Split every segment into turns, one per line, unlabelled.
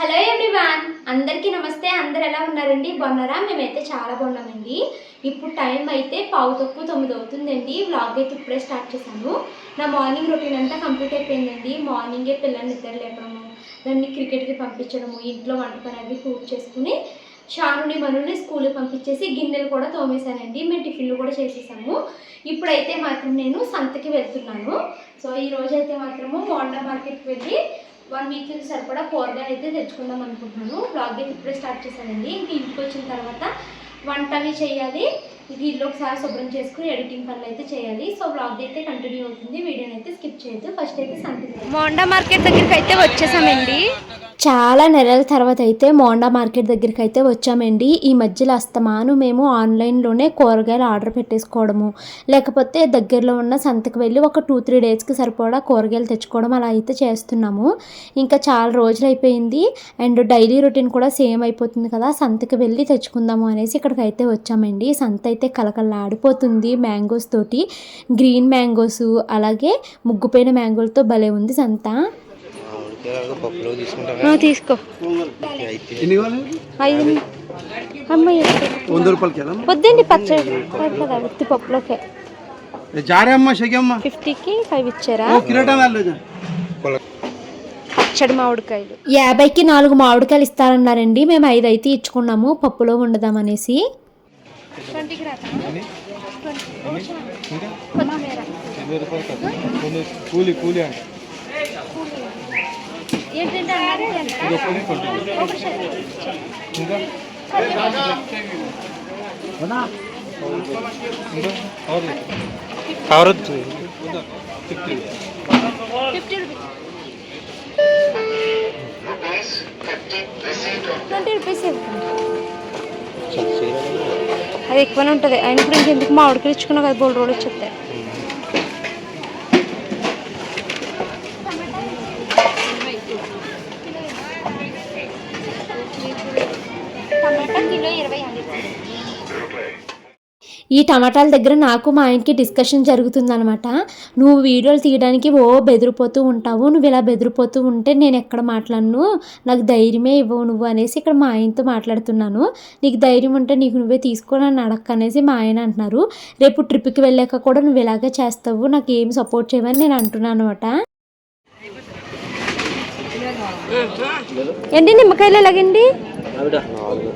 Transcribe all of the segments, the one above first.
Hello everyone అందరికీ నమస్తే. అందరు ఎలా ఉన్నారండి? బాగున్నారా? మేమైతే చాలా బాగున్నామండి. ఇప్పుడు టైం అయితే పావు తక్కువ తొమ్మిది అవుతుందండి. వ్లాగ్ అయితే ఇప్పుడే స్టార్ట్ చేశాను. నా మార్నింగ్ రొటీన్ అంతా కంప్లీట్ అయిపోయిందండి. మార్నింగే పిల్లల్ని నిద్ర లేపడము దాన్ని క్రికెట్కి పంపించడము ఇంట్లో వంట పని అవి పూర్తి చేసుకుని షానుని మనుని స్కూల్కి పంపించేసి గిన్నెలు కూడా తోమేశానండి. మేము టిఫిన్లు కూడా చేసేసాము. ఇప్పుడైతే మాత్రం నేను సంతకి వెళ్తున్నాను. సో ఈ రోజైతే అయితే మాత్రము మోండా మార్కెట్కి వెళ్ళి వన్ వీక్ సరిపడా కూరగాయలు అయితే తెచ్చుకుందాం అనుకుంటున్నాను. బ్లాగ్ అయితే ఇప్పుడే స్టార్ట్ చేశానండి. ఇంక ఇంటికి వచ్చిన తర్వాత వంట అవి చేయాలి. ఇది ఇల్లు ఒకసారి శుభ్రం చేసుకుని ఎడిటింగ్ పనులు అయితే చేయాలి. సో బ్లాగ్ అయితే కంటిన్యూ అవుతుంది. వీడియోని అయితే స్కిప్ చేయొద్దు. ఫస్ట్ అయితే సంతకి మోండా మార్కెట్ దగ్గరికి అయితే వచ్చేసామండి. చాలా నెలల తర్వాత అయితే మోండా మార్కెట్ దగ్గరికి అయితే వచ్చామండి. ఈ మధ్యలో అస్తమాను మేము ఆన్లైన్లోనే కూరగాయలు ఆర్డర్ పెట్టేసుకోవడము లేకపోతే దగ్గరలో ఉన్న సంతకు వెళ్ళి ఒక టూ త్రీ డేస్కి సరిపడా కూరగాయలు తెచ్చుకోవడం అలా అయితే చేస్తున్నాము. ఇంకా చాలా రోజులు అయిపోయింది. అండ్ డైలీ రొటీన్ కూడా సేమ్ అయిపోతుంది కదా. సంతకి వెళ్ళి తెచ్చుకుందాము అనేసి ఇక్కడికి అయితే వచ్చామండి. సంత అయితే కలకల్లాడిపోతుంది మ్యాంగోస్ తోటి గ్రీన్ మ్యాంగోస్ అలాగే ముగ్గుపోయిన మ్యాంగోలతో భలే ఉంది సంత. తీసుకో.
అయితే
వద్దండి పచ్చడి. కదా ఉత్తి పప్పులోకే.
జారే అమ్మా షకి అమ్మా.
ఫిఫ్టీకి ఫైవ్ ఇచ్చారా? పచ్చడి మామిడికాయలు. యాభైకి నాలుగు మామిడికాయలు ఇస్తారన్నారండి. మేము ఐదు అయితే ఇచ్చుకున్నాము. పప్పులో వండుదామనేసి
కూలి కూలి అంట
కవర్ వద్దు.
ట్వంటీ రూపీస్
చాలా చేయలేదు.
అది ఎక్కువనే ఉంటుంది. అయిన ఇప్పుడు ఇంకెందుకు మామిడికాయలు ఇచ్చుకున్నావు కదా బోల్ రోడ్ వచ్చేస్తాయి టమాటా కిలో ఇరవై అండి. ఈ టమాటాల దగ్గర నాకు మా ఆయనకి డిస్కషన్ జరుగుతుందనమాట నువ్వు వీడియోలు తీయడానికి ఓ బెదిరిపోతూ ఉంటావు నువ్వు ఇలా బెదిరిపోతూ ఉంటే నేను ఎక్కడ మాట్లాడను? నాకు ధైర్యమే ఇవ్వవు నువ్వు అనేసి ఇక్కడ మా ఆయనతో మాట్లాడుతున్నాను. నీకు ధైర్యం ఉంటే నీకు నువ్వే తీసుకో నన్ను అడక్క అనేసి మా ఆయన అంటున్నారు. రేపు ట్రిప్కి వెళ్ళాక కూడా నువ్వు ఇలాగే చేస్తావు నాకు ఏం సపోర్ట్ చేయమని నేను అంటున్నాను అనమాట ఏంటి నిమ్మకాయలు ఎలాగండి?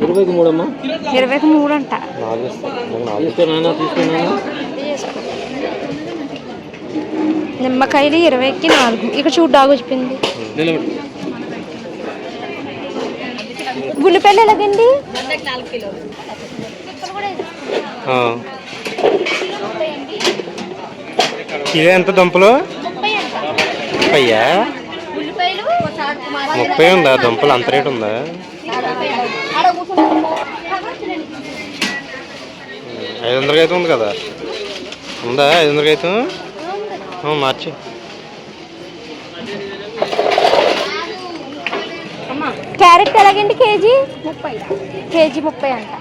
ఇరవైకి మూడమ్మా?
ఇరవైకి మూడు అంట
తీసుకున్నానా తీసుకున్నానా
నిమ్మకాయలు ఇరవైకి నాలుగు. ఇక్కడ చూడు డాగు వచ్చింది ఉల్లిపాయలు ఎలాగండి.
కిలో ఎంత దుంపలు? ముప్పయ్యా ముప్పై ఉందా? దుంపలు అంత రేటు ఉందా? ఐదు వందలకి అయితే ఉంది కదా? ఉందా ఐదు వందలకి అయితే మార్చి.
క్యారెట్ ఎలాగండి కేజీ? ముప్పై. కేజీ ముప్పై అంట.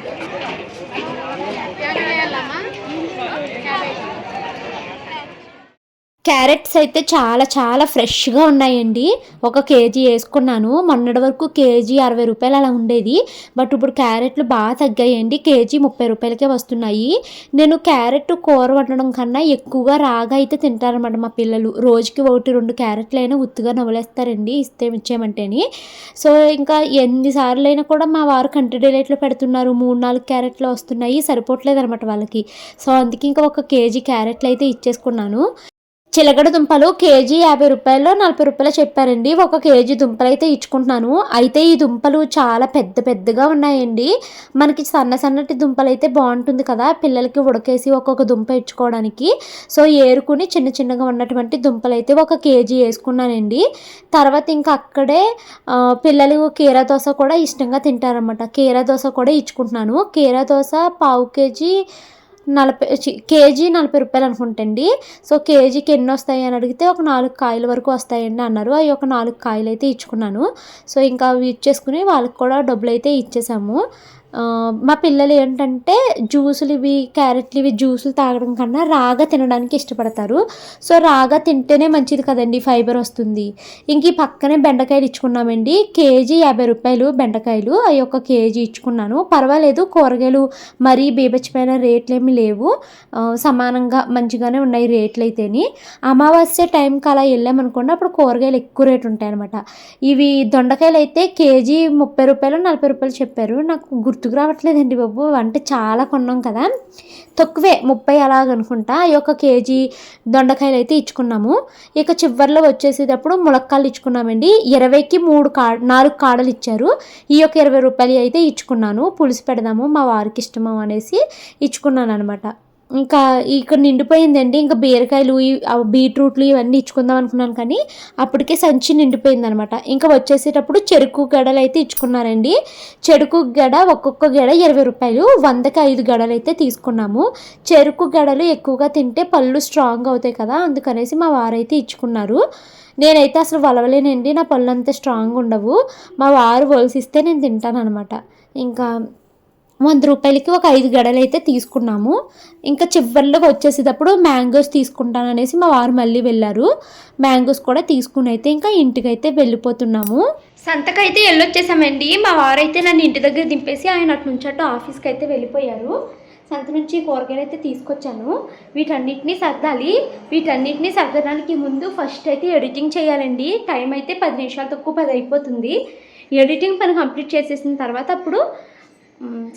క్యారెట్స్ అయితే చాలా చాలా ఫ్రెష్గా ఉన్నాయండి. ఒక కేజీ వేసుకున్నాను. మొన్నటి వరకు కేజీ అరవై రూపాయలు అలా ఉండేది. బట్ ఇప్పుడు క్యారెట్లు బాగా తగ్గాయండి. కేజీ ముప్పై రూపాయలకే వస్తున్నాయి. నేను క్యారెట్ కూర వండడం కన్నా ఎక్కువగా రాగా అయితే తింటారన్నమాట మా పిల్లలు. రోజుకి ఒకటి రెండు క్యారెట్లు అయినా ఉత్తుగా నవలేస్తారండి ఇస్తే ఇచ్చేయమంటేని. సో ఇంకా ఎన్నిసార్లు అయినా కూడా మా వారు కంటి డిలేట్లో పెడుతున్నారు. మూడు నాలుగు క్యారెట్లు వస్తున్నాయి. సరిపోవట్లేదు అనమాట వాళ్ళకి. సో అందుకే ఇంకా ఒక కేజీ క్యారెట్లు అయితే ఇచ్చేసుకున్నాను. చిలకడ దుంపలు కేజీ యాభై రూపాయలు నలభై రూపాయలు చెప్పారండి. ఒక కేజీ దుంపలు అయితే ఇచ్చుకుంటున్నాను. అయితే ఈ దుంపలు చాలా పెద్ద పెద్దగా ఉన్నాయండి. మనకి సన్న సన్నటి దుంపలు అయితే బాగుంటుంది కదా పిల్లలకి ఉడకేసి ఒక్కొక్క దుంప ఇచ్చుకోవడానికి. సో ఏరుకుని చిన్న చిన్నగా ఉన్నటువంటి దుంపలు అయితే ఒక కేజీ వేసుకున్నానండి. తర్వాత ఇంకా అక్కడే పిల్లలు కీరా దోశ కూడా ఇష్టంగా తింటారన్నమాట. కీరా దోశ కూడా ఇచ్చుకుంటున్నాను. కీరా దోశ పావు కేజీ నలభై కేజీ నలభై రూపాయలు అనుకుంటండి. సో కేజీకి ఎన్ని వస్తాయి అని అడిగితే ఒక నాలుగు కాయల వరకు వస్తాయండి అన్నారు. అవి ఒక నాలుగు కాయలు అయితే ఇచ్చుకున్నాను. సో ఇంకా అవి ఇచ్చేసుకుని వాళ్ళకి కూడా డబ్బులు అయితే ఇచ్చేసాము. మా పిల్లలు ఏంటంటే జ్యూసులు ఇవి క్యారెట్లు ఇవి జ్యూసులు తాగడం కన్నా రాగా తినడానికి ఇష్టపడతారు. సో రాగా తింటేనే మంచిది కదండి ఫైబర్ వస్తుంది. ఇంక ఈ పక్కనే బెండకాయలు ఇచ్చుకున్నామండి. కేజీ యాభై రూపాయలు బెండకాయలు అవి ఒక కేజీ ఇచ్చుకున్నాను. పర్వాలేదు కూరగాయలు మరీ బీభత్సమైన రేట్లు ఏమి లేవు సమానంగా మంచిగానే ఉన్నాయి రేట్లు అయితేని అమావాస్య టైంకి అలా వెళ్ళామనుకోండి అప్పుడు కూరగాయలు ఎక్కువ రేటు ఉంటాయి అనమాట ఇవి దొండకాయలు అయితే కేజీ ముప్పై రూపాయలు నలభై రూపాయలు చెప్పారు. నాకు గుర్తు గుర్తుకు రావట్లేదండి బాబు. అంటే చాలా కొన్నాం కదా. తక్కువే ముప్పై అలాగనుకుంటా ఈ యొక్క కేజీ దొండకాయలు అయితే ఇచ్చుకున్నాము. ఇక చివరిలో వచ్చేసేటప్పుడు ములక్కాయలు ఇచ్చుకున్నామండి. ఇరవైకి మూడు కా నాలుగు కాడలు ఇచ్చారు. ఈ యొక్క ఇరవై రూపాయలు అయితే ఇచ్చుకున్నాను. పులుసు పెడదాము మా వారికి ఇష్టము అనేసి ఇచ్చుకున్నాను అనమాట ఇంకా ఇక్కడ నిండిపోయిందండి. ఇంకా బీరకాయలు బీట్రూట్లు ఇవన్నీ ఇచ్చుకుందాం అనుకున్నాను కానీ అప్పటికే సంచి నిండిపోయింది అనమాట ఇంకా వచ్చేసేటప్పుడు చెరుకు గడలు అయితే ఇచ్చుకున్నారండి. చెరుకు గడ ఒక్కొక్క గడ ఇరవై రూపాయలు వందకి ఐదు గడలు అయితే తీసుకున్నాము. చెరుకు గడలు ఎక్కువగా తింటే పళ్ళు స్ట్రాంగ్ అవుతాయి కదా అందుకనేసి మా వారైతే ఇచ్చుకున్నారు. నేనైతే అసలు వలవలేనండి నా పళ్ళు అంత స్ట్రాంగ్ ఉండవు. మా వారు వలసిస్తే నేను తింటాను అనమాట ఇంకా వంద రూపాయలకి ఒక ఐదు గడలు అయితే తీసుకున్నాము. ఇంకా చివరిలో వచ్చేసేటప్పుడు మ్యాంగోస్ తీసుకుంటాను అనేసి మా వారు మళ్ళీ వెళ్ళారు. మ్యాంగోస్ కూడా తీసుకుని అయితే ఇంకా ఇంటికైతే వెళ్ళిపోతున్నాము.
సంతకైతే వెళ్ళొచ్చేసామండి. మా వారైతే నన్ను ఇంటి దగ్గర దింపేసి ఆయన అటు నుంచి అటు ఆఫీస్కి అయితే వెళ్ళిపోయారు. సంత నుంచి కూరగాయలు అయితే తీసుకొచ్చాను. వీటన్నిటిని సర్దాలి. వీటన్నిటిని సర్దడానికి ముందు ఫస్ట్ అయితే ఎడిటింగ్ చేయాలండి. టైం అయితే పది నిమిషాలు తక్కువ పది అయిపోతుంది. ఎడిటింగ్ పని కంప్లీట్ చేసేసిన తర్వాత అప్పుడు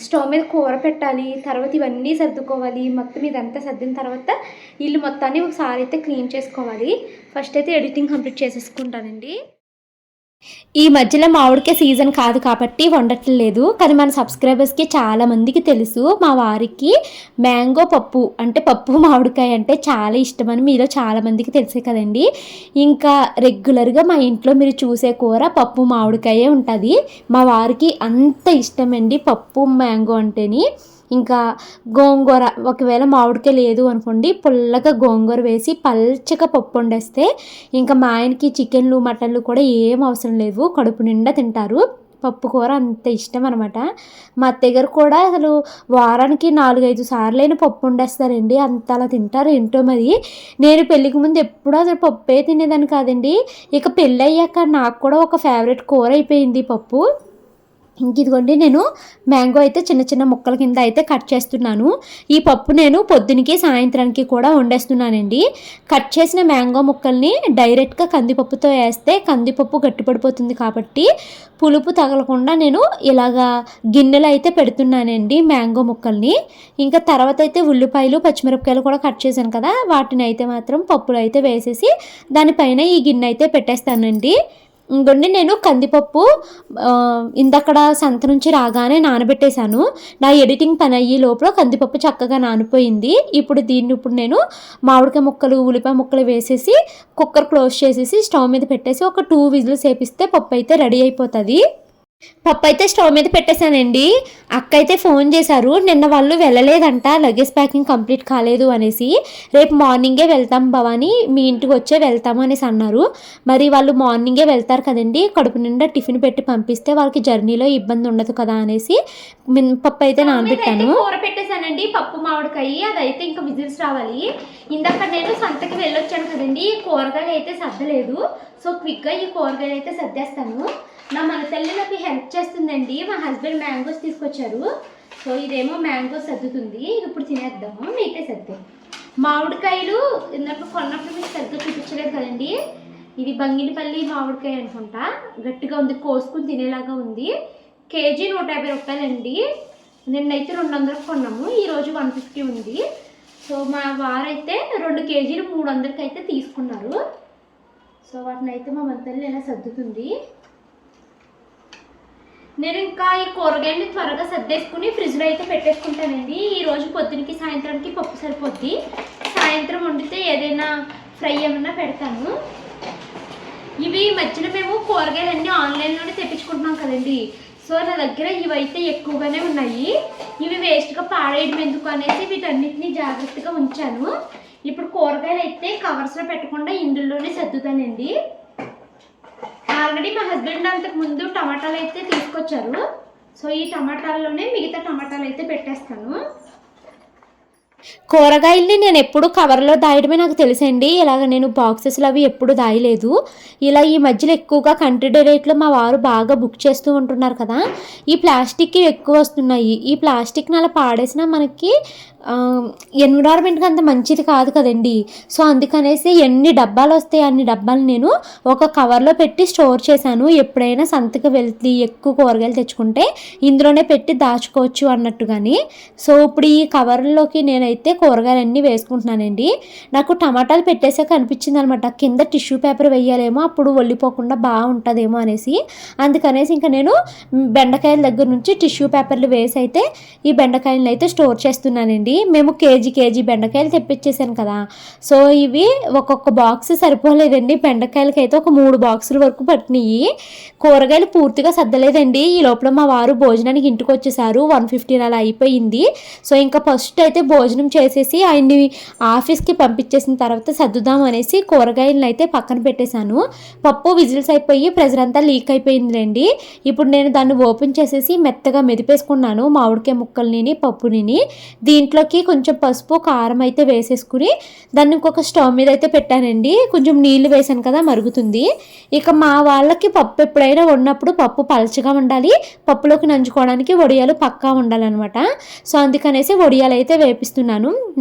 స్టవ్ మీద కూర పెట్టాలి తర్వాత ఇవన్నీ సర్దుకోవాలి మొత్తం ఇదంతా సర్దిన తర్వాత ఇల్లు మొత్తాన్ని ఒకసారి అయితే క్లీన్ చేసుకోవాలి. ఫస్ట్ అయితే ఎడిటింగ్ కంప్లీట్ చేసేసుకుంటానండి.
ఈ మధ్యలో మామిడికాయ సీజన్ కాదు కాబట్టి వండట్లేదు కానీ మన సబ్స్క్రైబర్స్కి చాలామందికి తెలుసు. మా వారికి మ్యాంగో పప్పు అంటే పప్పు మామిడికాయ అంటే చాలా ఇష్టమని మీలో చాలామందికి తెలుసే కదండి. ఇంకా రెగ్యులర్గా మా ఇంట్లో మీరు చూసే కూర పప్పు మామిడికాయే ఉంటుంది. మా వారికి అంత ఇష్టమండి పప్పు మ్యాంగో అంటేని. ఇంకా గోంగూర ఒకవేళ మామిడికాయ లేదు అనుకోండి పుల్లగా గోంగూర వేసి పల్చగా పప్పు వండేస్తే ఇంకా మా ఆయనకి చికెన్లు మటన్లు కూడా ఏం అవసరం లేవు. కడుపు నిండా తింటారు. పప్పు కూర అంత ఇష్టం అనమాట మా అత్తయ్య గారు కూడా అసలు వారానికి నాలుగైదు సార్లైన పప్పు వండేస్తారండి. అంత అలా తింటారు. ఏంటో మరి? నేను పెళ్ళికి ముందు ఎప్పుడూ అసలు పప్పే తినేదాన్ని కాదండి. ఇక పెళ్ళి అయ్యాక నాకు కూడా ఒక ఫేవరెట్ కూర అయిపోయింది పప్పు. ఇంక ఇదిగోండి నేను మ్యాంగో అయితే చిన్న చిన్న ముక్కల కింద అయితే కట్ చేస్తున్నాను. ఈ పప్పు నేను పొద్దునకి సాయంత్రానికి కూడా వండేస్తున్నానండి. కట్ చేసిన మ్యాంగో ముక్కల్ని డైరెక్ట్గా కందిపప్పుతో వేస్తే కందిపప్పు గట్టిపడిపోతుంది కాబట్టి పులుపు తగలకుండా నేను ఇలాగా గిన్నెలు అయితే పెడుతున్నానండి మ్యాంగో ముక్కల్ని. ఇంకా తర్వాత అయితే ఉల్లిపాయలు పచ్చిమిరపకాయలు కూడా కట్ చేశాను కదా వాటిని అయితే మాత్రం పప్పులు అయితే వేసేసి దానిపైన ఈ గిన్నె అయితే పెట్టేస్తానండి. ఇంకొండి నేను కందిపప్పు ఇందక్కడ సంత నుంచి రాగానే నానబెట్టేశాను. నా ఎడిటింగ్ పని అయ్యే లోపల కందిపప్పు చక్కగా నానిపోయింది. ఇప్పుడు దీన్ని ఇప్పుడు నేను మామిడికాయ ముక్కలు ఉల్లిపాయ ముక్కలు వేసేసి కుక్కర్ క్లోజ్ చేసేసి స్టవ్ మీద పెట్టేసి ఒక టూ విజిల్స్ వేపిస్తే పప్పు అయితే రెడీ అయిపోతుంది. పప్పు అయితే స్టవ్ మీద పెట్టేశానండి. అక్క అయితే ఫోన్ చేశారు. నిన్న వాళ్ళు వెళ్ళలేదంట. లగేజ్ ప్యాకింగ్ కంప్లీట్ కాలేదు అనేసి. రేపు మార్నింగే వెళ్తాం భవాని. మీ ఇంటికి వచ్చే వెళ్తాము అనేసి అన్నారు. మరి వాళ్ళు మార్నింగే వెళ్తారు కదండి. కడుపు నిండా టిఫిన్ పెట్టి పంపిస్తే వాళ్ళకి జర్నీలో ఇబ్బంది ఉండదు కదా అనేసి పప్పు అయితే నానబెట్టాను.
కూర పెట్టేశానండి. పప్పు మామిడికాయ. అదైతే ఇంకా విజిల్స్ రావాలి. ఇందాక నేను సంతకి వెళ్ళొచ్చాను కదండి. ఈ కూరగాయలు అయితే సర్దలేదు. సో క్విక్గా ఈ కూరగాయలు అయితే సర్దేస్తాను. నా మన తల్లి నాకు హెల్ప్ చేస్తుందండి. మా హస్బెండ్ మ్యాంగోస్ తీసుకొచ్చారు. సో ఇదేమో మ్యాంగోస్ సర్దుతుంది. ఇప్పుడు తినేద్దాము. మీకే సర్దే. మామిడికాయలు ఇందాక కొన్నప్పుడు మీకు సరిగ్గా చూపించలేదు కదండి. ఇది బంగినపల్లి మామిడికాయ అనుకుంటా. గట్టిగా ఉంది కోసుకుని తినేలాగా ఉంది. కేజీ నూట యాభై రూపాయలండి. నిన్నైతే రెండు వందలకు కొన్నాము ఈరోజు వన్ ఫిఫ్టీ ఉంది. సో మా వారైతే రెండు కేజీలు మూడు వందలకి అయితే తీసుకున్నారు. సో వాటిని అయితే మా మంతల్ని ఇలా సర్దుతుంది. నేను ఇంకా ఈ కూరగాయలని త్వరగా సర్దేసుకుని ఫ్రిడ్జ్లో అయితే పెట్టేసుకుంటానండి. ఈ రోజు పొద్దునకి సాయంత్రానికి పప్పు సరిపోద్ది. సాయంత్రం వండితే ఏదైనా ఫ్రై ఏమన్నా పెడతాను. ఇవి ఈ మధ్యన మేము కూరగాయలన్నీ ఆన్లైన్లోనే తెప్పించుకుంటున్నాం కదండి. సో నా దగ్గర ఇవైతే ఎక్కువగానే ఉన్నాయి. ఇవి వేస్ట్గా పాడేయడం ఎందుకు అనేసి వీటన్నిటిని జాగ్రత్తగా ఉంచాను. ఇప్పుడు కూరగాయలు అయితే కవర్స్లో పెట్టకుండా ఇందులోనే సర్దుతానండి. ఆల్రెడీ మా హస్బెండ్ అంతకు ముందు టమాటాలు అయితే తీసుకొచ్చారు. సో ఈ టమాటాల్లోనే మిగతా టమాటాలు అయితే పెట్టేస్తాను.
కూరగాయల్ని నేను ఎప్పుడు కవర్లో దాయడమే నాకు తెలుసండి. ఇలాగ నేను బాక్సెస్లో అవి ఎప్పుడు దాయలేదు. ఇలా ఈ మధ్యలో ఎక్కువగా కంట్రీ రేట్లో మా వారు బాగా బుక్ చేస్తూ ఉంటున్నారు కదా. ఈ ప్లాస్టిక్ ఎక్కువ వస్తున్నాయి. ఈ ప్లాస్టిక్ని అలా పాడేసినా మనకి ఎన్విరాన్మెంట్కి అంత మంచిది కాదు కదండి. సో అందుకనేసి ఎన్ని డబ్బాలు వస్తాయి అన్ని డబ్బాలు నేను ఒక కవర్లో పెట్టి స్టోర్ చేశాను. ఎప్పుడైనా సంతకి వెళ్తే ఎక్కువ కూరగాయలు తెచ్చుకుంటే ఇందులోనే పెట్టి దాచుకోవచ్చు అన్నట్టు కానీ సో ఇప్పుడు ఈ కవర్లోకి నేనైతే కూరగాయలన్నీ వేసుకుంటున్నానండి. నాకు టమాటాలు పెట్టేసాక అనిపించింది అనమాట కింద టిష్యూ పేపర్ వేయాలేమో అప్పుడు ఒళ్ళిపోకుండా బాగుంటుందేమో అనేసి. అందుకనేసి ఇంకా నేను బెండకాయల దగ్గర నుంచి టిష్యూ పేపర్లు వేసి అయితే ఈ బెండకాయలను అయితే స్టోర్ చేస్తున్నానండి. మేము కేజీ కేజీ బెండకాయలు తెప్పించేసాను కదా. సో ఇవి ఒక్కొక్క బాక్స్ సరిపోలేదండి. బెండకాయలకి అయితే ఒక మూడు బాక్సుల వరకు పట్టినాయి కూరగాయలు పూర్తిగా సర్దలేదండి ఈ లోపల మా వారు భోజనానికి ఇంటికి వచ్చేసారు వన్ ఫిఫ్టీన్ అలా అయిపోయింది. సో ఇంకా ఫస్ట్ అయితే భోజనం చేసేసి ఆయన్ని ఆఫీస్కి పంపించేసిన తర్వాత సర్దుదాం అనేసి కూరగాయలను అయితే పక్కన పెట్టేశాను. పప్పు విజిల్స్ అయిపోయి ప్రెజర్ అంతా లీక్ అయిపోయిందిలేండి. ఇప్పుడు నేను దాన్ని ఓపెన్ చేసేసి మెత్తగా మెదిపేసుకున్నాను మామిడికాయ ముక్కల్ని పప్పుని దీంట్లోకి కొంచెం పసుపు కారం అయితే వేసేసుకుని దాన్ని ఇంకొక స్టవ్ మీద అయితే పెట్టానండి. కొంచెం నీళ్ళు వేసాను కదా మరుగుతుంది. ఇక మా వాళ్ళకి పప్పు ఎప్పుడైనా ఉన్నప్పుడు పప్పు పలచగా ఉండాలి. పప్పులోకి నంచుకోవడానికి వడియాలు పక్కా ఉండాలన్నమాట. సో అందుకనేసి వడియాలు అయితే వేపిస్తున్నాను.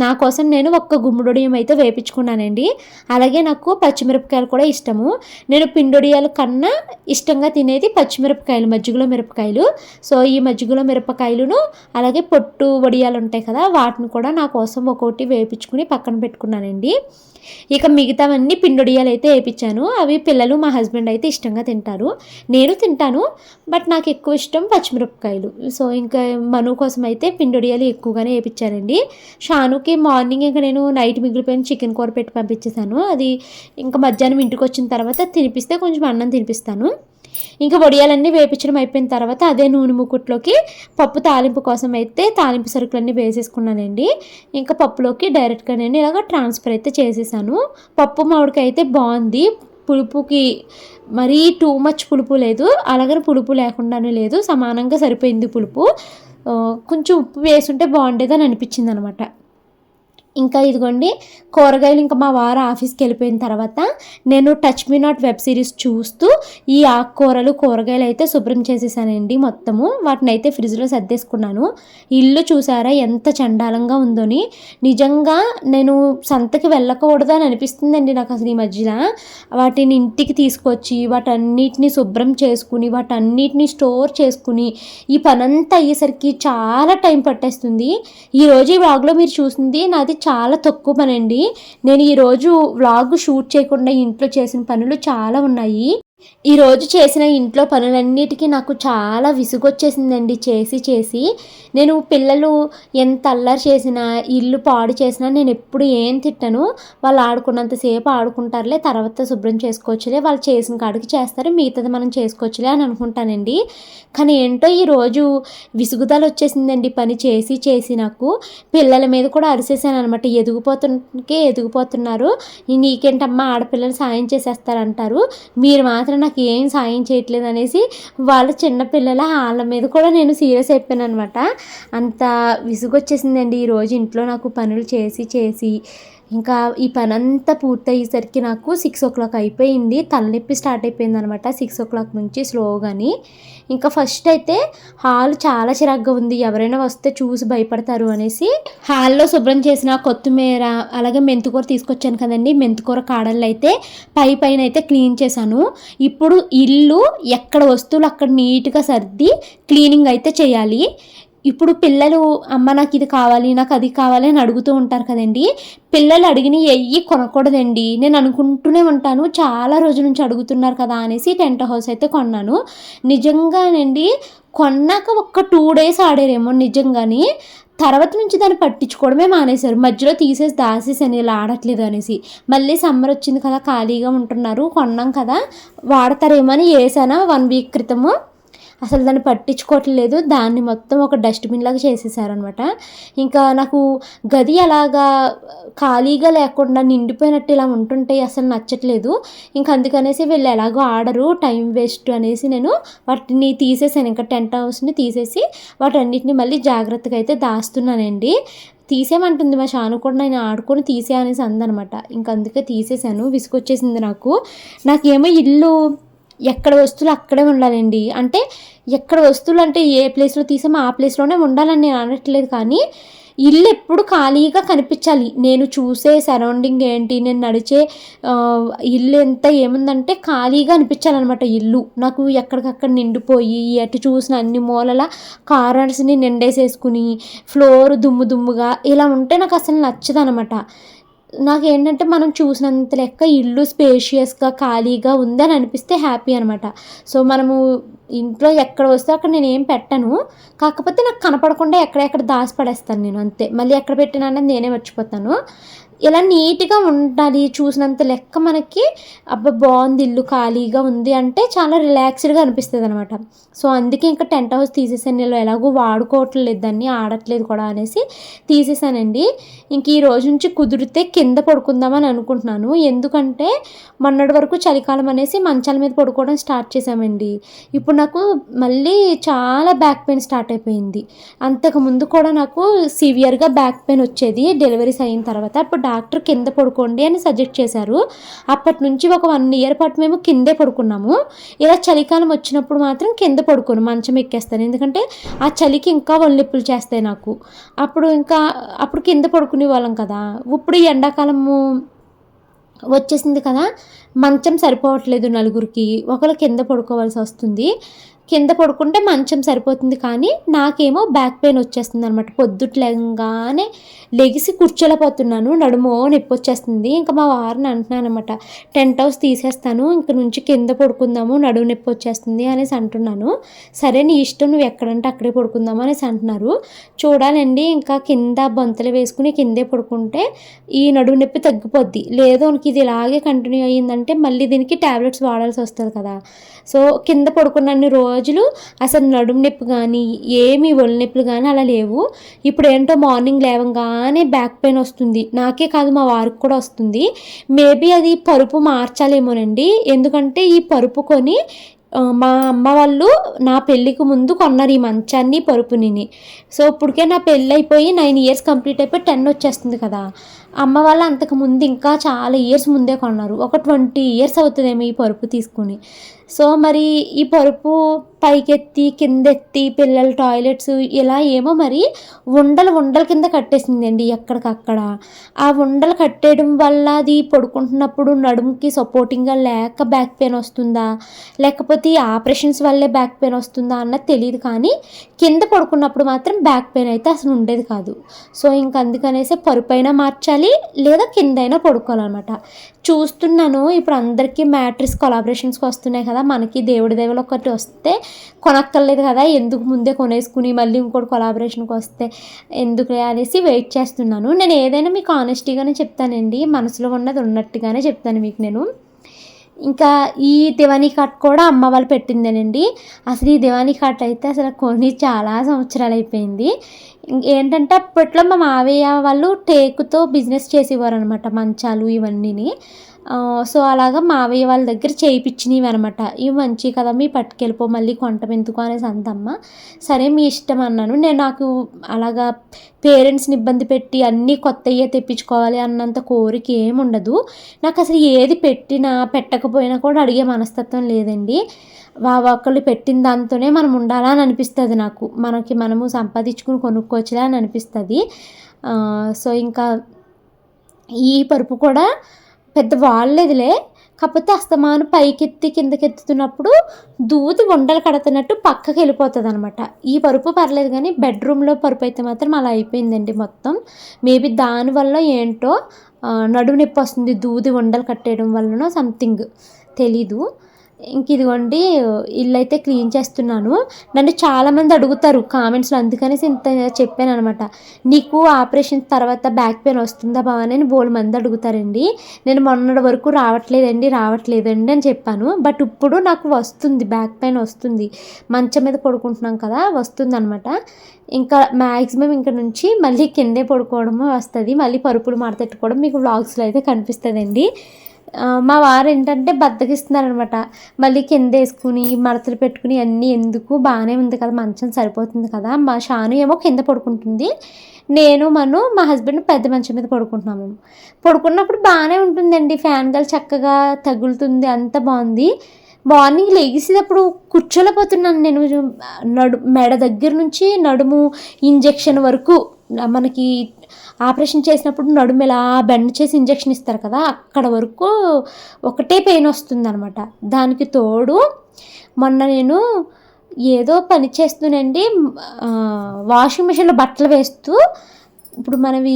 నా కోసం నేను ఒక్క గుమ్మడొడియం అయితే వేపించుకున్నానండి. అలాగే నాకు పచ్చిమిరపకాయలు కూడా ఇష్టము. నేను పిండొడియాల కన్నా ఇష్టంగా తినేది పచ్చిమిరపకాయలు మజ్జిగలో మిరపకాయలు. సో ఈ మజ్జిగలో మిరపకాయలును అలాగే పొట్టు వడియాలు ఉంటాయి కదా వాటిని కూడా నా కోసం ఒక్కొక్కటి వేపించుకుని పక్కన పెట్టుకున్నానండి. ఇక మిగతావన్నీ పిండొడియాలు అయితే వేయించాను అవి పిల్లలు మా హస్బెండ్ అయితే ఇష్టంగా తింటారు. నేను తింటాను బట్ నాకు ఎక్కువ ఇష్టం పచ్చిమిరపకాయలు. సో ఇంకా మను కోసం అయితే పిండొడియాలు ఎక్కువగానే వేయించానండి షానుకి మార్నింగ్ ఇంకా నేను నైట్ మిగిలిపోయిన చికెన్ కూర పెట్టి పంపించేశాను. అది ఇంకా మధ్యాహ్నం ఇంటికి వచ్చిన తర్వాత తినిపిస్తే కొంచెం అన్నం తినిపిస్తాను. ఇంకా వడియాలన్నీ వేపించడం అయిపోయిన తర్వాత అదే నూనె ముకుట్లోకి పప్పు తాలింపు కోసం అయితే తాలింపు సరుకులన్నీ వేసేసుకున్నానండి. ఇంకా పప్పులోకి డైరెక్ట్గా నేను ఇలాగ ట్రాన్స్ఫర్ అయితే చేసేసాను. పప్పు మామిడికైతే అయితే బాగుంది. పులుపుకి మరీ టూ మచ్ పులుపు లేదు. అలాగని పులుపు లేకుండానే లేదు. సమానంగా సరిపోయింది పులుపు. కొంచెం ఉప్పు వేసుంటే బాగుండేదని అనిపించింది అనమాట ఇంకా ఇదిగోండి కూరగాయలు ఇంకా మా వారు ఆఫీస్కి వెళ్ళిపోయిన తర్వాత నేను touch me not web series చూస్తూ ఈ ఆకుకూరలు కూరగాయలు అయితే శుభ్రం చేసేసానండి మొత్తము. వాటిని అయితే ఫ్రిడ్జ్లో సర్దేసుకున్నాను. ఇల్లు చూసారా ఎంత చండాలంగా ఉందోని. నిజంగా నేను సంతకి వెళ్ళకూడదు అని అనిపిస్తుందండి నాకు అసలు ఈ మధ్యలో. వాటిని ఇంటికి తీసుకొచ్చి వాటన్నిటిని శుభ్రం చేసుకుని వాటన్నిటిని స్టోర్ చేసుకుని ఈ పనంతా అయ్యేసరికి చాలా టైం పట్టేస్తుంది. ఈరోజు ఈ బ్లాగ్లో మీరు చూసింది నాది చాలా తక్కువ పని అండి నేను ఈరోజు వ్లాగ్ షూట్ చేయకుండా ఇంట్లో చేసిన పనులు చాలా ఉన్నాయి. ఈరోజు చేసిన ఇంట్లో పనులన్నిటికీ నాకు చాలా విసుగొచ్చేసిందండి చేసి చేసి. నేను పిల్లలు ఎంత అల్లరి చేసినా ఇల్లు పాడు చేసినా నేను ఎప్పుడు ఏం తిట్టను. వాళ్ళు ఆడుకున్నంతసేపు ఆడుకుంటారులే తర్వాత శుభ్రం చేసుకోవచ్చులే వాళ్ళు చేసిన కాడికి చేస్తారు మిగతాది మనం చేసుకోవచ్చులే అని అనుకుంటానండి. కానీ ఏంటో ఈరోజు విసుగుదల వచ్చేసిందండి పని చేసి చేసి నాకు. పిల్లల మీద కూడా అరిసేసాను అనమాట ఎదిగిపోతుంటే ఎదిగిపోతున్నారు. నీకేంటమ్మా ఆడపిల్లలు సాయం చేసేస్తారంటారు. మీరు మాత్రం నాకు ఏం సాయం చేయట్లేదు అనేసి వాళ్ళ చిన్నపిల్లల వాళ్ళ మీద కూడా నేను సీరియస్ అయిపోయాను అనమాట అంత విసుగొచ్చేసిందండి. ఈరోజు ఇంట్లో నాకు పనులు చేసి చేసి ఇంకా ఈ పని అంతా పూర్తయ్యేసరికి నాకు సిక్స్ ఓ క్లాక్ అయిపోయింది. తలనొప్పి స్టార్ట్ అయిపోయింది అనమాట సిక్స్ ఓ క్లాక్ నుంచి స్లోగాని. ఇంకా ఫస్ట్ అయితే హాల్ చాలా చిరాగ్గా ఉంది. ఎవరైనా వస్తే చూసి భయపడతారు అనేసి హాల్లో శుభ్రం చేసిన కొత్తిమీర అలాగే మెంతికూర తీసుకొచ్చాను కదండి. మెంతికూర కాడలు అయితే పై పైన అయితే క్లీన్ చేశాను. ఇప్పుడు ఇల్లు ఎక్కడ వస్తువులు అక్కడ నీట్గా సర్ది క్లీనింగ్ అయితే చేయాలి. ఇప్పుడు పిల్లలు అమ్మ నాకు ఇది కావాలి నాకు అది కావాలి అని అడుగుతూ ఉంటారు కదండి. పిల్లలు అడిగిన ఎయ్యి కొనకూడదండి. నేను అనుకుంటూనే ఉంటాను. చాలా రోజుల నుంచి అడుగుతున్నారు కదా అనేసి టెంట్ హౌస్ అయితే కొన్నాను. నిజంగానండి కొన్నాక ఒక్క టూ డేస్ ఆడారేమో నిజంగాని తర్వాత నుంచి దాన్ని పట్టించుకోవడమే మానేశారు. మధ్యలో తీసేసి దాసేసాను ఇలా ఆడట్లేదు అనేసి. మళ్ళీ సమ్మర్ వచ్చింది కదా ఖాళీగా ఉంటున్నారు కొన్నాం కదా వాడతారేమో అని వేసానా వన్ వీక్ క్రితము? అసలు దాన్ని పట్టించుకోవట్లేదు. దాన్ని మొత్తం ఒక డస్ట్బిన్ లాగా చేసేసారనమాట ఇంకా నాకు గది అలాగా ఖాళీగా లేకుండా నిండిపోయినట్టు ఇలా ఉంటుంటే అసలు నచ్చట్లేదు. ఇంకా అందుకనేసి వీళ్ళు ఎలాగో ఆడరు టైం వేస్ట్ అనేసి నేను వాటిని తీసేసాను. ఇంకా టెంట్ హౌస్ని తీసేసి వాటన్నిటిని మళ్ళీ జాగ్రత్తగా అయితే దాస్తున్నానండి. తీసేయమంటుంది మా షాను కూడా నేను ఆడుకొని తీసే అనేసి అందనమాట ఇంక అందుకే తీసేసాను. విసుగొచ్చేసింది నాకు. నాకేమో ఇల్లు ఎక్కడ వస్తువులు అక్కడే ఉండాలండి. అంటే ఎక్కడ వస్తువులు అంటే ఏ ప్లేస్లో తీసామో ఆ ప్లేస్లోనే ఉండాలని నేను అనట్లేదు కానీ ఇల్లు ఎప్పుడు ఖాళీగా కనిపించాలి. నేను చూసే సరౌండింగ్ ఏంటి నేను నడిచే ఇల్లు ఎంత ఏముందంటే ఖాళీగా అనిపించాలన్నమాట ఇల్లు. నాకు ఎక్కడికక్కడ నిండిపోయి ఎటు చూసిన అన్ని మూలల కార్నర్స్ని నిండేసేసుకుని ఫ్లోర్ దుమ్ము దుమ్ముగా ఇలా ఉంటే నాకు అసలు నచ్చదనమాట నాకు ఏంటంటే మనం చూసినంత లెక్క ఇల్లు స్పేషియస్గా ఖాళీగా ఉందని అనిపిస్తే హ్యాపీ అనమాట సో మనము ఇంట్లో ఎక్కడ వస్తే అక్కడ నేను ఏం పెట్టను. కాకపోతే నాకు కనపడకుండా ఎక్కడెక్కడ దాసి పడేస్తాను నేను అంతే. మళ్ళీ ఎక్కడ పెట్టినా అనేది నేనే మర్చిపోతాను. ఇలా నీట్గా ఉండాలి చూసినంత లెక్క మనకి అబ్బా బాగుంది ఇల్లు ఖాళీగా ఉంది అంటే చాలా రిలాక్స్డ్గా అనిపిస్తుంది అనమాట సో అందుకే ఇంకా టెంట్ హౌస్ తీసేసాను. ఇలా ఎలాగో వాడుకోవట్లేదు దాన్ని ఆడట్లేదు కూడా అనేసి తీసేసానండి. ఇంక ఈ రోజు నుంచి కుదిరితే కింద పడుకుందామని అనుకుంటున్నాను. ఎందుకంటే మొన్నటి వరకు చలికాలం అనేసి మంచాల మీద పడుకోవడం స్టార్ట్ చేసామండి. ఇప్పుడు నాకు మళ్ళీ చాలా బ్యాక్ పెయిన్ స్టార్ట్ అయిపోయింది. అంతకు ముందు కూడా నాకు సివియర్గా బ్యాక్ పెయిన్ వచ్చేది డెలివరీస్ అయిన తర్వాత. అప్పుడు డాక్టర్ కింద పడుకోండి అని సజెస్ట్ చేశారు. అప్పటి నుంచి ఒక వన్ ఇయర్ పాటు మేము కిందే పడుకున్నాము. ఇలా చలికాలం వచ్చినప్పుడు మాత్రం కింద పడుకోను మంచం ఎక్కేస్తాను. ఎందుకంటే ఆ చలికి ఇంకా ఒళ్ళిప్పులు చేస్తాయి నాకు. అప్పుడు ఇంకా అప్పుడు కింద పడుకునే వాళ్ళం కదా. ఇప్పుడు ఈ ఎండాకాలము వచ్చేసింది కదా. మంచం సరిపోవట్లేదు నలుగురికి. ఒకరు కింద పడుకోవాల్సి వస్తుంది. కింద పడుకుంటే మంచం సరిపోతుంది కానీ నాకేమో బ్యాక్ పెయిన్ వచ్చేస్తుంది అనమాట పొద్దుట్లేగానే లెగిసి కూర్చోలేకపోతున్నాను నడుమో నొప్పి వచ్చేస్తుంది. ఇంకా మా వారిని అంటున్నాను అనమాట టెంట్ హౌస్ తీసేస్తాను ఇంక నుంచి కింద పడుకుందాము నడుము నొప్పి వచ్చేస్తుంది అనేసి అంటున్నాను. సరే నీ ఇష్టం నువ్వు ఎక్కడంటే అక్కడే పడుకుందాము అనేసి అంటున్నారు. చూడాలండి ఇంకా కింద బంతలు వేసుకుని కిందే పడుకుంటే ఈ నడుము నొప్పి తగ్గిపోద్ది. లేదు ఇది ఇలాగే కంటిన్యూ అయ్యిందంటే మళ్ళీ దీనికి ట్యాబ్లెట్స్ వాడాల్సి వస్తుంది కదా. సో కింద పడుకున్నన్ని రోజులు అసలు నడుము నొప్పి కానీ ఏమి ఒళ్ళు నొప్పులు కానీ అలా లేవు. ఇప్పుడు ఏంటో మార్నింగ్ లేవగానే బ్యాక్ పెయిన్ వస్తుంది. నాకే కాదు మా వారికి కూడా వస్తుంది. మేబీ అది పరుపు మార్చాలేమోనండి. ఎందుకంటే ఈ పరుపు కొని మా అమ్మ వాళ్ళు నా పెళ్ళికి ముందు కొన్నారు ఈ మంచాన్ని పరుపుని సో ఇప్పటికే నా పెళ్ళి అయిపోయి నైన్ ఇయర్స్ కంప్లీట్ అయిపోయి టెన్ వచ్చేస్తుంది కదా. అమ్మ వాళ్ళు అంతకు ముందు ఇంకా చాలా ఇయర్స్ ముందే కొన్నారు. ఒక ట్వంటీ ఇయర్స్ అవుతుందేమో ఈ పరుపు తీసుకుని. సో మరి ఈ పరుపు పైకెత్తి కిందెత్తి పిల్లల టాయిలెట్స్ ఇలా ఏమో మరి ఉండలు ఉండల కింద కట్టేసిందండి ఎక్కడికక్కడ. ఆ ఉండలు కట్టేయడం వల్ల అది పడుకుంటున్నప్పుడు నడుముకి సపోర్టింగ్గా లేక బ్యాక్ పెయిన్ వస్తుందా? లేకపోతే ఆపరేషన్స్ వల్లే బ్యాక్ పెయిన్ వస్తుందా అన్నది తెలియదు కానీ కింద పడుకున్నప్పుడు మాత్రం బ్యాక్ పెయిన్ అయితే అసలు ఉండేది కాదు. సో ఇంక అందుకనేసి పరుపైనా మార్చాలి లేదా కిందైనా పడుకోవాలన్నమాట. చూస్తున్నాను. ఇప్పుడు అందరికీ మ్యాట్రిక్స్ కొలాబరేషన్స్కి వస్తున్నాయి కదా. మనకి దేవుడి దేవులు ఒకటి వస్తే కొనక్కర్లేదు కదా. ఎందుకు ముందే కొనేసుకుని మళ్ళీ ఇంకోటి కొలాబరేషన్కి వస్తే ఎందుకు అనేసి వెయిట్ చేస్తున్నాను. నేను ఏదైనా మీకు ఆనెస్టీగానే చెప్తానండి. మనసులో ఉన్నది ఉన్నట్టుగానే చెప్తాను మీకు నేను. ఇంకా ఈ దివానీ కాట్ కూడా అమ్మ వాళ్ళు పెట్టిందేనండి. అసలు ఈ దివానీ కాట్ అయితే అసలు కొని చాలా సంవత్సరాలు అయిపోయింది. ఏంటంటే అప్పట్లో మా మావయ్య వాళ్ళు టేకుతో బిజినెస్ చేసేవారు అనమాట మంచాలు ఇవన్నీని. సో అలాగా మావయ్య వాళ్ళ దగ్గర చేయించినవి అనమాట ఇవి మంచి కదా మీ పట్టుకెళ్ళిపో మళ్ళీ కొంటం ఎందుకు? అనేసి అందమ్మ. సరే మీ ఇష్టం అన్నాను. నేను నాకు అలాగా పేరెంట్స్ని ఇబ్బంది పెట్టి అన్నీ కొత్తయ్యే తెప్పించుకోవాలి అన్నంత కోరిక ఏమి ఉండదు. నాకు అసలు ఏది పెట్టినా పెట్టకపోయినా కూడా అడిగే మనస్తత్వం లేదండి. వా ఒకళ్ళు పెట్టిన దాంతోనే మనం ఉండాలా అని అనిపిస్తుంది నాకు. మనకి మనము సంపాదించుకుని కొనుక్కోవచ్చులా అని అనిపిస్తుంది. సో ఇంకా ఈ పరుపు కూడా పెద్ద వాడలేదులే కాకపోతే అస్తమాను పైకెత్తి కిందకెత్తుతున్నప్పుడు దూది ఉండలు కడుతున్నట్టు పక్కకి వెళ్ళిపోతుంది అనమాట ఈ పరుపు పర్లేదు కానీ బెడ్రూమ్లో పరుపు అయితే మాత్రం అలా అయిపోయిందండి మొత్తం. మేబీ దానివల్ల ఏంటో నడుము నొప్పి వస్తుంది దూది ఉండలు కట్టేయడం వల్లనో సంథింగ్ తెలీదు. ఇంక ఇదిగోండి ఇల్లు అయితే క్లీన్ చేస్తున్నాను. నన్ను చాలామంది అడుగుతారు కామెంట్స్లో అందుకనేసి ఇంత చెప్పాను అనమాట నీకు ఆపరేషన్ తర్వాత బ్యాక్ పెయిన్ వస్తుందా భవాని అని బోల్ మంది అడుగుతారండి. నేను మొన్నటి వరకు రావట్లేదండి రావట్లేదండి అని చెప్పాను. బట్ ఇప్పుడు నాకు వస్తుంది బ్యాక్ పెయిన్ వస్తుంది. మంచం మీద పడుకుంటున్నాం కదా వస్తుంది అనమాట ఇంకా మ్యాక్సిమం ఇంక నుంచి మళ్ళీ కిందే పడుకోవడము వస్తుంది. మళ్ళీ పరుపులు మాడతెట్టుకోవడం మీకు వ్లాగ్స్లో అయితే కనిపిస్తుందండి. మా వారు ఏంటంటే బద్దకిస్తున్నారనమాట. మళ్ళీ కింద వేసుకుని మడతలు పెట్టుకుని అన్నీ ఎందుకు? బాగానే ఉంది కదా మంచం సరిపోతుంది కదా. మా షాను ఏమో కింద పడుకుంటుంది. నేను మను మా హస్బెండ్ పెద్ద మంచం మీద పడుకుంటున్నాము. పడుకున్నప్పుడు బాగానే ఉంటుందండి. ఫ్యాన్ గాలి చక్కగా తగులుతుంది అంత బాగుంది. మార్నింగ్ లెగిసేటప్పుడు కూర్చోలేకపోతున్నాను నేను. నడు మెడ దగ్గర నుంచి నడుము ఇంజెక్షన్ వరకు మనకి ఆపరేషన్ చేసినప్పుడు నడుము ఇలా బెండ్ చేసి ఇంజెక్షన్ ఇస్తారు కదా అక్కడ వరకు ఒకటే పెయిన్ వస్తుంది అనమాట దానికి తోడు మొన్న నేను ఏదో పని చేస్తున్నానండి వాషింగ్ మిషన్లో బట్టలు వేస్తూ ఇప్పుడు మనవి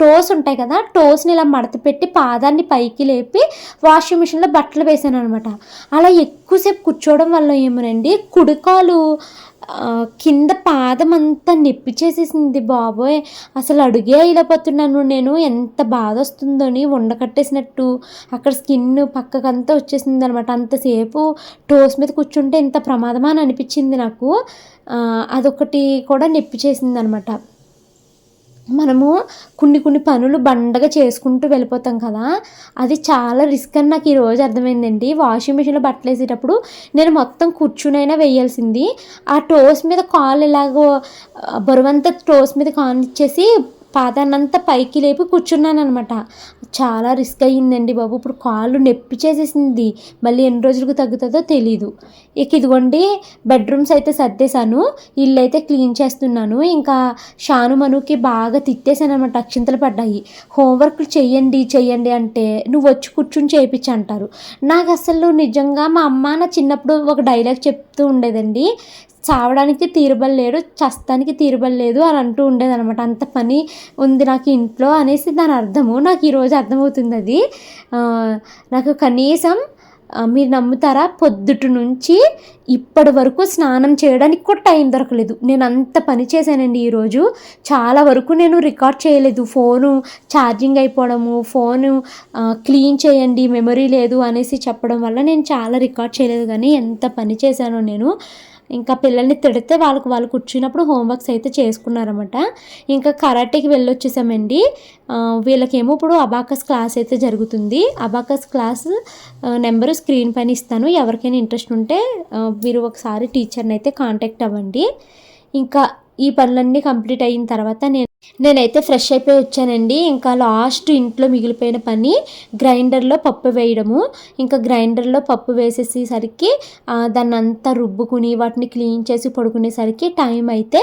టోస్ ఉంటాయి కదా టోస్ని ఇలా మడత పెట్టి పాదాన్ని పైకి లేపి వాషింగ్ మిషన్లో బట్టలు వేసాను అనమాట అలా ఎక్కువసేపు కూర్చోవడం వల్ల ఏమోనండి కుడికాలు కింద పాదం అంతా నొప్పి చేసేసింది బాబోయ్. అసలు అడుగే అయిపోతున్నాను నేను. ఎంత బాధ వస్తుందని ఉండకట్టేసినట్టు అక్కడ స్కిన్ పక్కకంతా వచ్చేసింది అనమాట అంతసేపు టోస్ మీద కూర్చుంటే ఇంత ప్రమాదమా అని అనిపించింది నాకు. అదొకటి కూడా నొప్పి చేసింది అనమాట మనము కొన్ని కొన్ని పనులు బండగా చేసుకుంటూ వెళ్ళిపోతాం కదా అది చాలా రిస్క్ అని నాకు ఈరోజు అర్థమైందండి. వాషింగ్ మిషన్లో బట్టలు వేసేటప్పుడు నేను మొత్తం కూర్చునైనా వేయాల్సింది. ఆ టోస్ మీద కాలు ఇలాగో బరువంతా టోస్ మీద కాన్ ఇచ్చేసి పాదాన్నంతా పైకి లేపి కూర్చున్నాను అనమాట చాలా రిస్క్ అయ్యిందండి బాబు. ఇప్పుడు కాళ్ళు నొప్పి చేసేసింది. మళ్ళీ ఎన్ని రోజులకు తగ్గుతుందో తెలీదు. ఇక ఇదిగోండి బెడ్రూమ్స్ అయితే సర్దేశాను. ఇల్లు అయితే క్లీన్ చేస్తున్నాను. ఇంకా షాను మనుకి బాగా తిట్టేశాను అనమాట అక్షింతలు పడ్డాయి. హోంవర్క్లు చెయ్యండి చెయ్యండి అంటే నువ్వు వచ్చి కూర్చుని చేయించి అంటారు. నాకు అసలు నిజంగా మా అమ్మ నా చిన్నప్పుడు ఒక డైలాగ్ చెప్తూ ఉండేదండి. చావడానికి తీరుబడలేడు చస్తానికి తీరుబడలేదు అని అంటూ ఉండేదనమాట అంత పని ఉంది నాకు ఇంట్లో అనేసి దాని అర్థము నాకు ఈరోజు అర్థమవుతుంది అది. నాకు కనీసం మీరు నమ్ముతారా? పొద్దుటి నుంచి ఇప్పటి వరకు స్నానం చేయడానికి కూడా టైం దొరకలేదు. నేను అంత పని చేశానండి ఈరోజు చాలా వరకు నేను రికార్డ్ చేయలేదు. ఫోను ఛార్జింగ్ అయిపోవడము ఫోను క్లీన్ చేయండి మెమరీ లేదు అనేసి చెప్పడం వల్ల నేను చాలా రికార్డ్ చేయలేదు. కానీ ఎంత పని చేశానో నేను. ఇంకా పిల్లల్ని తిడితే వాళ్ళకి వాళ్ళు కూర్చున్నప్పుడు హోంవర్క్స్ అయితే చేసుకున్నారన్నమాట. ఇంకా కరాటేకి వెళ్ళొచ్చేసామండి. వీళ్ళకేమో ఇప్పుడు అబాకస్ క్లాస్ అయితే జరుగుతుంది. అబాకస్ క్లాస్ నెంబరు స్క్రీన్ పైన ఇస్తాను. ఎవరికైనా ఇంట్రెస్ట్ ఉంటే మీరు ఒకసారి టీచర్ని అయితే కాంటాక్ట్ అవ్వండి. ఇంకా ఈ పనులన్నీ కంప్లీట్ అయిన తర్వాత నేను నేనైతే ఫ్రెష్ అయిపోయి వచ్చానండి. ఇంకా లాస్ట్ ఇంట్లో మిగిలిపోయిన పని గ్రైండర్లో పప్పు వేయడము. ఇంకా గ్రైండర్లో పప్పు వేసేసేసరికి దాన్ని అంతా రుబ్బుకుని వాటిని క్లీన్ చేసి పడుకునేసరికి టైం అయితే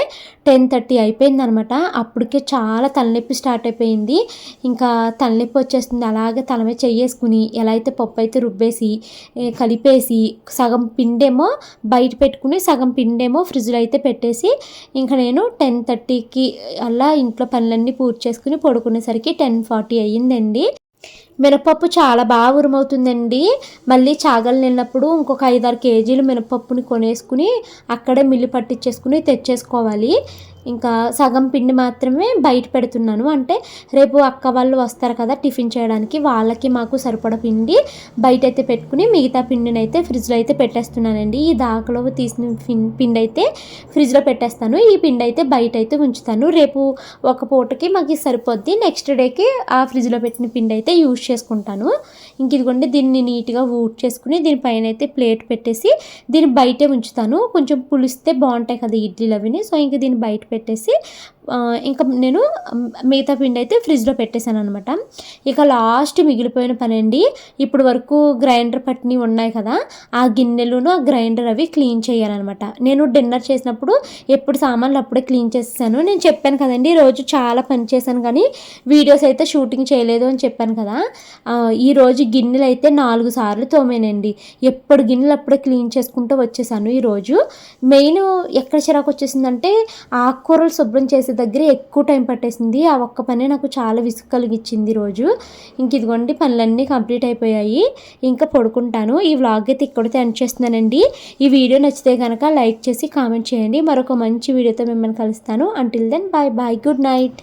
టెన్ థర్టీ అయిపోయింది అనమాట అప్పటికే చాలా తలనొప్పి స్టార్ట్ అయిపోయింది. ఇంకా తలనొప్పి వచ్చేస్తుంది. అలాగే తల మీద చెయ్యేసుకుని ఎలా అయితే పప్పు అయితే రుబ్బేసి కలిపేసి సగం పిండేమో బయట పెట్టుకుని సగం పిండేమో ఫ్రిడ్జ్లో అయితే పెట్టేసి ఇంకా నేను టెన్ థర్టీకి అలా ఇంట్లో పనులన్నీ పూర్తి చేసుకుని పడుకునేసరికి టెన్ ఫార్టీ అయ్యిందండి. మినపప్పు చాలా బాగా ఉరుమవుతుందండి. మళ్ళీ చాగలు నిన్నప్పుడు ఇంకొక ఐదారు కేజీలు మినపప్పుని కొనేసుకుని అక్కడే మిల్లు పట్టించేసుకుని తెచ్చేసుకోవాలి. ఇంకా సగం పిండి మాత్రమే బయట పెడుతున్నాను. అంటే రేపు అక్క వాళ్ళు వస్తారు కదా టిఫిన్ చేయడానికి వాళ్ళకి మాకు సరిపడ పిండి బయట అయితే పెట్టుకుని మిగతా పిండిని అయితే ఫ్రిడ్జ్లో అయితే పెట్టేస్తున్నానండి. ఈ దాకలో తీసిన పిండి అయితే ఫ్రిడ్జ్లో పెట్టేస్తాను. ఈ పిండి అయితే బయట అయితే ఉంచుతాను. రేపు ఒక పూటకి మాకు సరిపోద్ది. నెక్స్ట్ డేకి ఆ ఫ్రిడ్జ్లో పెట్టిన పిండి అయితే యూజ్ చేసుకుంటాను. ఇంక ఇదిగోండి దీన్ని నీట్గా ఊట్ చేసుకుని దీనిపైన అయితే ప్లేట్ పెట్టేసి దీన్ని బయటే ఉంచుతాను. కొంచెం పులిస్తే బాగుంటాయి కదా ఇడ్లీలు అవిని సో ఇంక దీన్ని బయట పెట్టేసి ఇంకా నేను మిగతా పిండి అయితే ఫ్రిడ్జ్లో పెట్టేశాను అనమాట ఇక లాస్ట్ మిగిలిపోయిన పని అండి ఇప్పుడు వరకు గ్రైండర్ పట్టిని ఉన్నాయి కదా ఆ గిన్నెలును ఆ గ్రైండర్ అవి క్లీన్ చేయాలన్నమాట. నేను డిన్నర్ చేసినప్పుడు ఎప్పుడు సామాన్లు అప్పుడే క్లీన్ చేస్తాను నేను చెప్పాను కదండి రోజు చాలా పని చేశాను కానీ వీడియోస్ అయితే షూటింగ్ చేయలేదు అని చెప్పాను కదా. ఈరోజు గిన్నెలు అయితే నాలుగు సార్లు తోమేనండి. ఎప్పుడు గిన్నెలు అప్పుడే క్లీన్ చేసుకుంటూ వచ్చేసాను ఈరోజు. మెయిన్ ఎక్కడ చిరాకు వచ్చేసిందంటే ఆకుకూరలు శుభ్రం చేసేది దగ్గర ఎక్కువ టైం పట్టేసింది. ఆ ఒక్క పనే నాకు చాలా విసుగు కలిగించింది రోజు. ఇంక ఇదిగోండి పనులన్నీ కంప్లీట్ అయిపోయాయి. ఇంకా పడుకుంటాను. ఈ వ్లాగ్ అయితే ఇక్కడితో ఎండ్ చేస్తున్నానండి. ఈ వీడియో నచ్చితే కనుక లైక్ చేసి కామెంట్ చేయండి. మరొక మంచి వీడియోతో మిమ్మల్ని కలుస్తాను. Until then bye bye good night